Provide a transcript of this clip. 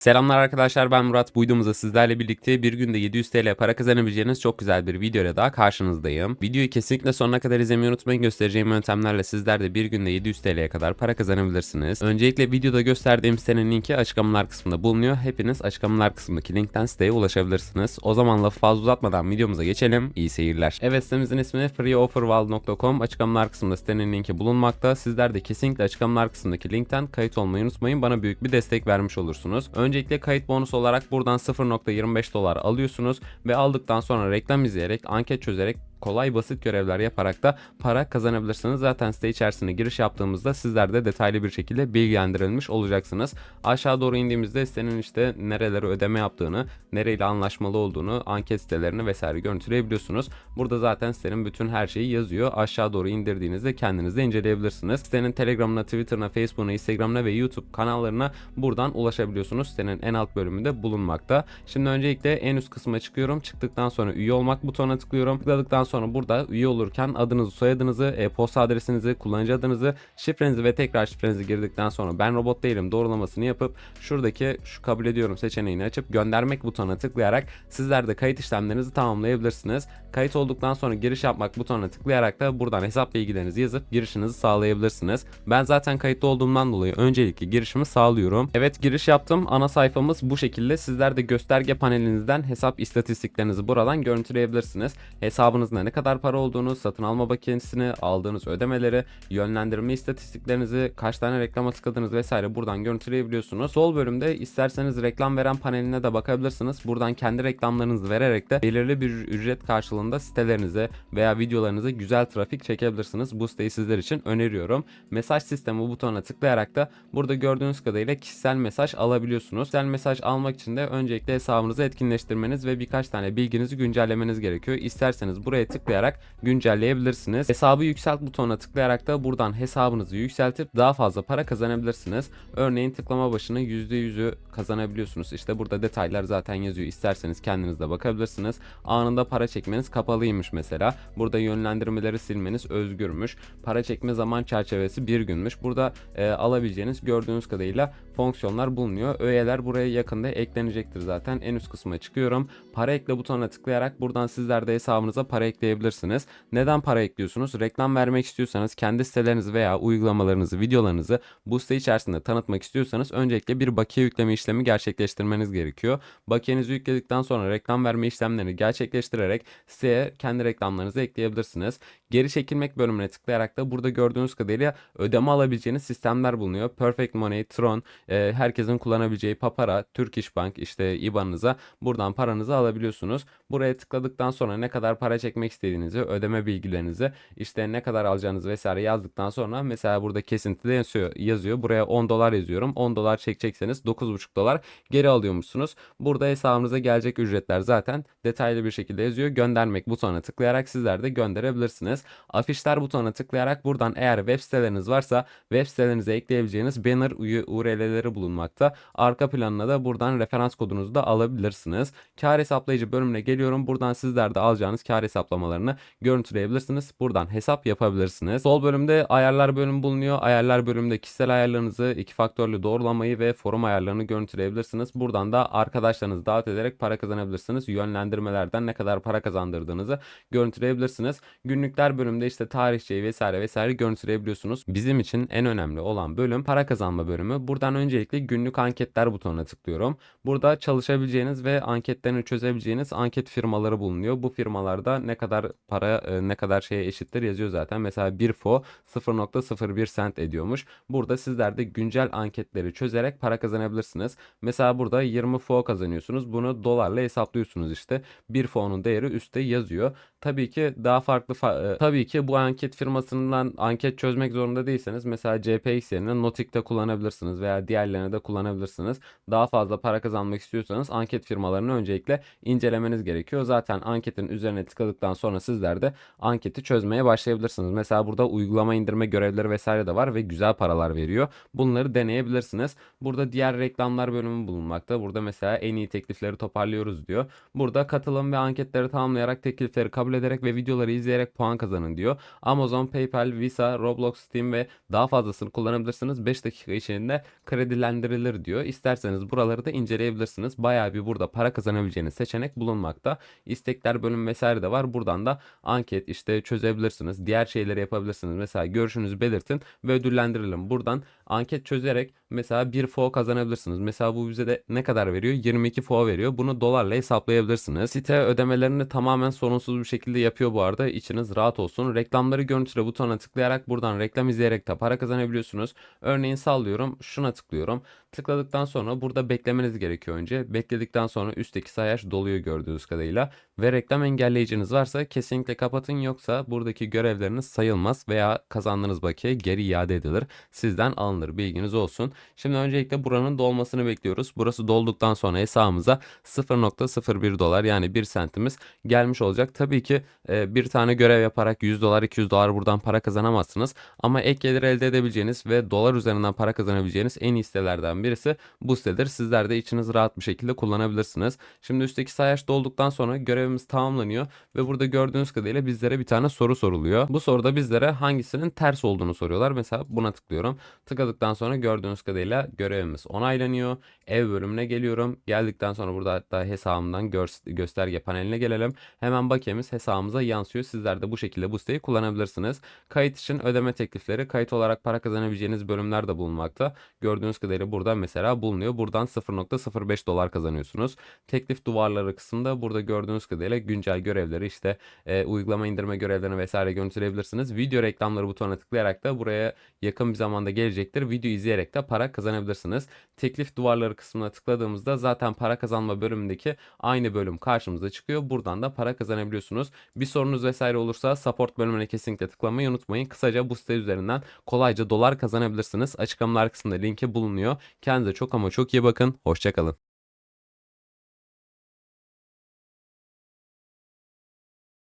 Selamlar arkadaşlar ben Murat. Bu videomuzda sizlerle birlikte bir günde 700 TL para kazanabileceğiniz çok güzel bir videoyla daha karşınızdayım. Videoyu kesinlikle sonuna kadar izlemeyi unutmayın. Göstereceğim yöntemlerle sizler de bir günde 700 TL'ye kadar para kazanabilirsiniz. Öncelikle videoda gösterdiğim sitenin linki açıklamalar kısmında bulunuyor. Hepiniz açıklamalar kısmındaki linkten siteye ulaşabilirsiniz. O zaman lafı fazla uzatmadan videomuza geçelim. İyi seyirler. Evet sitemizin ismi freeofferwall.com. Açıklamalar kısmında sitenin linki bulunmakta. Sizler de kesinlikle açıklamalar kısmındaki linkten kayıt olmayı unutmayın. Bana büyük bir destek vermiş olursunuz. Öncelikle kayıt bonus olarak buradan 0.25 dolar alıyorsunuz ve aldıktan sonra reklam izleyerek, anket çözerek kolay basit görevler yaparak da para kazanabilirsiniz. Zaten site içerisine giriş yaptığımızda sizler de detaylı bir şekilde bilgilendirilmiş olacaksınız. Aşağı doğru indiğimizde sitenin işte nerelere ödeme yaptığını, nereyle anlaşmalı olduğunu, anket sitelerini vesaire görüntüleyebiliyorsunuz. Burada zaten sitenin bütün her şeyi yazıyor. Aşağı doğru indirdiğinizde kendiniz de inceleyebilirsiniz. Sitenin Telegram'ına, Twitter'ına, Facebook'una, Instagram'ına ve YouTube kanallarına buradan ulaşabiliyorsunuz. Sitenin en alt bölümünde bulunmakta. Şimdi öncelikle en üst kısma çıkıyorum. Çıktıktan sonra üye olmak butonuna tıklıyorum. Tıkladıktan sonra burada üye olurken adınızı, soyadınızı, e-posta adresinizi, kullanıcı adınızı, şifrenizi ve tekrar şifrenizi girdikten sonra ben robot değilim doğrulamasını yapıp şuradaki şu kabul ediyorum seçeneğini açıp göndermek butonuna tıklayarak sizler de kayıt işlemlerinizi tamamlayabilirsiniz. Kayıt olduktan sonra giriş yapmak butonuna tıklayarak da buradan hesap bilgilerinizi yazıp girişinizi sağlayabilirsiniz. Ben zaten kayıtlı olduğumdan dolayı öncelikle girişimi sağlıyorum. Evet giriş yaptım. Ana sayfamız bu şekilde. Sizler de gösterge panelinizden hesap istatistiklerinizi buradan görüntüleyebilirsiniz. Hesabınızda ne kadar para olduğunu, satın alma bakiyesini, aldığınız ödemeleri, yönlendirme istatistiklerinizi, kaç tane reklama tıkladınız vesaire buradan görüntüleyebiliyorsunuz. Sol bölümde isterseniz reklam veren paneline de bakabilirsiniz. Buradan kendi reklamlarınızı vererek de belirli bir ücret karşılığında sitelerinize veya videolarınıza güzel trafik çekebilirsiniz. Bu siteyi sizler için öneriyorum. Mesaj sistemi butonuna tıklayarak da burada gördüğünüz kadarıyla kişisel mesaj alabiliyorsunuz. Kişisel mesaj almak için de öncelikle hesabınızı etkinleştirmeniz ve birkaç tane bilginizi güncellemeniz gerekiyor. İsterseniz buraya tıklayarak güncelleyebilirsiniz. Hesabı yükselt butonuna tıklayarak da buradan hesabınızı yükseltip daha fazla para kazanabilirsiniz. Örneğin tıklama başına %100'ü kazanabiliyorsunuz. İşte burada detaylar zaten yazıyor. İsterseniz kendiniz de bakabilirsiniz. Anında para çekmeniz kapalıymış mesela. Burada yönlendirmeleri silmeniz özgürmüş. Para çekme zaman çerçevesi bir günmüş. Burada e, alabileceğiniz gördüğünüz kadarıyla fonksiyonlar bulunuyor. Öğeler buraya yakında eklenecektir zaten. En üst kısma çıkıyorum. Para ekle butonuna tıklayarak buradan sizler de hesabınıza para ekleyebilirsiniz. Neden para ekliyorsunuz? Reklam vermek istiyorsanız kendi sitelerinizi veya uygulamalarınızı, videolarınızı bu site içerisinde tanıtmak istiyorsanız öncelikle bir bakiye yükleme işlemi gerçekleştirmeniz gerekiyor. Bakiyenizi yükledikten sonra reklam verme işlemlerini gerçekleştirerek siteye kendi reklamlarınızı ekleyebilirsiniz. Geri çekilmek bölümüne tıklayarak da burada gördüğünüz kadarıyla ödeme alabileceğiniz sistemler bulunuyor. Perfect Money, Tron, e, herkesin kullanabileceği Papara, Turk İş Bank işte IBAN'ınıza buradan paranızı alabiliyorsunuz. Buraya tıkladıktan sonra ne kadar para çekmek istediğinizi, ödeme bilgilerinizi, işte ne kadar alacağınızı vesaire yazdıktan sonra mesela burada kesintide yazıyor. yazıyor. Buraya 10 dolar yazıyorum. 10 dolar çekecekseniz 9,5 dolar geri alıyormuşsunuz. Burada hesabınıza gelecek ücretler zaten detaylı bir şekilde yazıyor. Göndermek butonuna tıklayarak sizler de gönderebilirsiniz. Afişler butonuna tıklayarak buradan eğer web siteleriniz varsa web sitelerinize ekleyebileceğiniz banner URL'leri bulunmakta. Arka planına da buradan referans kodunuzu da alabilirsiniz. Kar hesaplayıcı bölümüne geliyorum. Buradan sizler de alacağınız kar hesaplamalarını görüntüleyebilirsiniz. Buradan hesap yapabilirsiniz. Sol bölümde ayarlar bölümü bulunuyor. Ayarlar bölümünde kişisel ayarlarınızı, iki faktörlü doğrulamayı ve forum ayarlarını görüntüleyebilirsiniz. Buradan da arkadaşlarınızı davet ederek para kazanabilirsiniz. Yönlendirmelerden ne kadar para kazandırdığınızı görüntüleyebilirsiniz. Günlükler bölümünde işte tarihçeyi vesaire vesaire görüntüleyebiliyorsunuz. Bizim için en önemli olan bölüm para kazanma bölümü. Buradan öncelikle günlük anketler butonuna tıklıyorum. Burada çalışabileceğiniz ve anketlerini çözebileceğiniz anket firmaları bulunuyor. Bu firmalarda ne kadar para e, ne kadar şeye eşittir yazıyor zaten. Mesela bir fo 0.01 cent ediyormuş. Burada sizler de güncel anketleri çözerek para kazanabilirsiniz. Mesela burada 20 fo kazanıyorsunuz. Bunu dolarla hesaplıyorsunuz işte. Bir fonun değeri üstte yazıyor. Tabii ki daha farklı fa- e, tabii ki bu anket firmasından anket çözmek zorunda değilseniz mesela JPX yerine Notik'te kullanabilirsiniz veya diğerlerini de kullanabilirsiniz. Daha fazla para kazanmak istiyorsanız anket firmalarını öncelikle incelemeniz gerekiyor. Zaten anketin üzerine tıkladıktan sonra sizler de anketi çözmeye başlayabilirsiniz. Mesela burada uygulama indirme görevleri vesaire de var ve güzel paralar veriyor. Bunları deneyebilirsiniz. Burada diğer reklamlar bölümü bulunmakta. Burada mesela en iyi teklifleri toparlıyoruz diyor. Burada katılım ve anketleri tamamlayarak teklifleri kabul ederek ve videoları izleyerek puan kazanın diyor. Amazon, PayPal, Visa, Roblox, Steam ve daha fazlasını kullanabilirsiniz. 5 dakika içinde kredi kredilendirilir diyor. İsterseniz buraları da inceleyebilirsiniz. Bayağı bir burada para kazanabileceğiniz seçenek bulunmakta. İstekler bölüm vesaire de var. Buradan da anket işte çözebilirsiniz. Diğer şeyleri yapabilirsiniz. Mesela görüşünüzü belirtin ve ödüllendirilim. Buradan anket çözerek mesela bir FO kazanabilirsiniz. Mesela bu bize de ne kadar veriyor? 22 FO veriyor. Bunu dolarla hesaplayabilirsiniz. Site ödemelerini tamamen sorunsuz bir şekilde yapıyor bu arada. İçiniz rahat olsun. Reklamları görüntüle butonuna tıklayarak buradan reklam izleyerek de para kazanabiliyorsunuz. Örneğin sallıyorum. Şuna tıklıyorum. Tıkladıktan sonra burada beklemeniz gerekiyor önce. Bekledikten sonra üstteki sayaç doluyor gördüğünüz kadarıyla. Ve reklam engelleyiciniz varsa kesinlikle kapatın yoksa buradaki görevleriniz sayılmaz veya kazandığınız bakiye geri iade edilir. Sizden alınır bilginiz olsun. Şimdi öncelikle buranın dolmasını bekliyoruz. Burası dolduktan sonra hesabımıza 0.01 dolar yani 1 sentimiz gelmiş olacak. Tabii ki e, bir tane görev yaparak 100 dolar 200 dolar buradan para kazanamazsınız. Ama ek gelir elde edebileceğiniz ve dolar üzerinden para kazanabileceğiniz en iyi sitelerden birisi bu sitedir. Sizler de içiniz rahat bir şekilde kullanabilirsiniz. Şimdi üstteki sayaç dolduktan sonra görevimiz tamamlanıyor ve burada gördüğünüz kadarıyla bizlere bir tane soru soruluyor. Bu soruda bizlere hangisinin ters olduğunu soruyorlar. Mesela buna tıklıyorum. Tıkladıktan sonra gördüğünüz kadarıyla görevimiz onaylanıyor. Ev bölümüne geliyorum. Geldikten sonra burada hatta hesabımdan gösterge paneline gelelim. Hemen bakiyemiz hesabımıza yansıyor. Sizler de bu şekilde bu siteyi kullanabilirsiniz. Kayıt için ödeme teklifleri, kayıt olarak para kazanabileceğiniz bölümler de bulunmakta. Gördüğünüz kadarıyla burada mesela bulunuyor. Buradan 0.05 dolar kazanıyorsunuz. Teklif duvarları kısmında burada gördüğünüz kadarıyla güncel görevleri işte e, uygulama indirme görevlerini vesaire görüntüleyebilirsiniz. Video reklamları butonuna tıklayarak da buraya yakın bir zamanda gelecektir. Video izleyerek de para kazanabilirsiniz. Teklif duvarları kısmına tıkladığımızda zaten para kazanma bölümündeki aynı bölüm karşımıza çıkıyor. Buradan da para kazanabiliyorsunuz. Bir sorunuz vesaire olursa support bölümüne kesinlikle tıklamayı unutmayın. Kısaca bu site üzerinden kolayca dolar kazanabilirsiniz. Açıklamalar kısmında linki bulunuyor. Kendinize çok ama çok iyi bakın. Hoşçakalın.